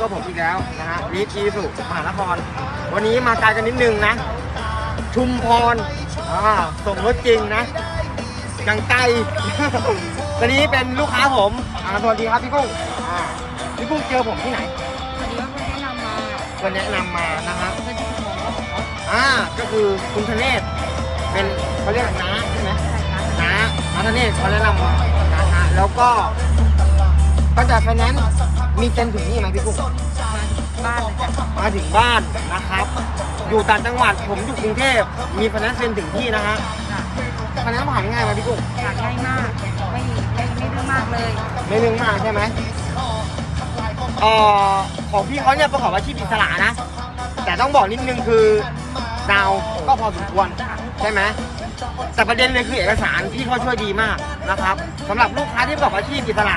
กับผมอีกแล้วนะฮะลีทีสุมหานคร วันนี้มาไกลกันนิดนึงนะ ชุมพรอ่าส่งรถจริงนะยังไกล ตอนนี้เป็นลูกค้าผมอ่าสวัสดีครับพี่กุ้งอ่าพี่กุ้งเจอผมที่ไหนวันนี้ว่าเพื่อนแนะนำมาก็แนะนำมานะฮะเพื่อนที่คุณหมออ่าก็คือคุณธเนศเป็นเขาเรียกน้าใช่ไหมใช่ครับน้าน้าธเนศเขาแนะนำมานะฮะแล้วก็ ตั้งแต่ไฟแนนซ์มีเซ็นถึงนี่ไหมพี่กุ้งมาบ้านเลยจ้ะมาถึงบ้านนะครับ อยู่ต่างจังหวัดผมอยู่กรุงเทพมีไฟแนนซ์เซ็นถึงที่นะฮะจ้ะไฟแนนซ์ผ่านง่ายไหมพี่กุ้งอยากง่ายมาก ไม่ไม่ไม่เรื่องมากเลย ไม่เรื่องมากใช่ไหมเอ่อของพี่เขาเนี่ยประกอบอาชีพอิสระนะ แต่ต้องบอกนิดนึงคือ ดาวก็พอสมควรใช่ไหมแต่ประเด็นเลยคือเอกสารพี่เขาช่วยดีมากนะครับสำหรับลูกค้าที่ประกอบอาชีพอิสระ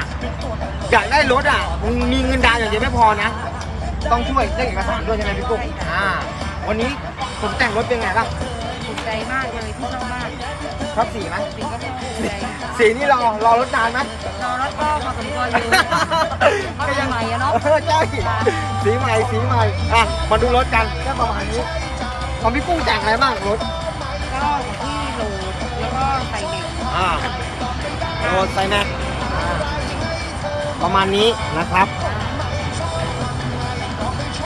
อยากได้รถอะมึงมีเงินดาวน์อย่างเดียวไม่พอนะ ต้องช่วยเรื่องเอกสารด้วยใช่ไหมพี่กุ้งอ่า วันนี้ผมแต่งรถเป็นไงบ้างถูกใจมากเลยที่ชอบมากชอบสีไหมจริงก็ชอบถูกใจสีนี่รอรอรถนานไหมรอรถก็พอสมควรอยู่ก็ยังใหม่อะเนาะเออใช่สีใหม่สีใหม่อะมาดูรถกันแค่ประมาณนี้ ของพี่กุ้งแต่งอะไรบ้างรถก็ที่โหลดแล้วก็ใส่เด็กอ่าโรถไซแม็กประมาณนี้นะครับ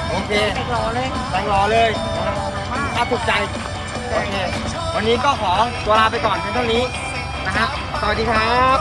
โอเคเด็กรอเลยแต่งรอเลยถ้าถูกใจโอเควันนี้ก็ขอตัวลาไปก่อนเพียงเท่านี้นะครับสวัสดีครับ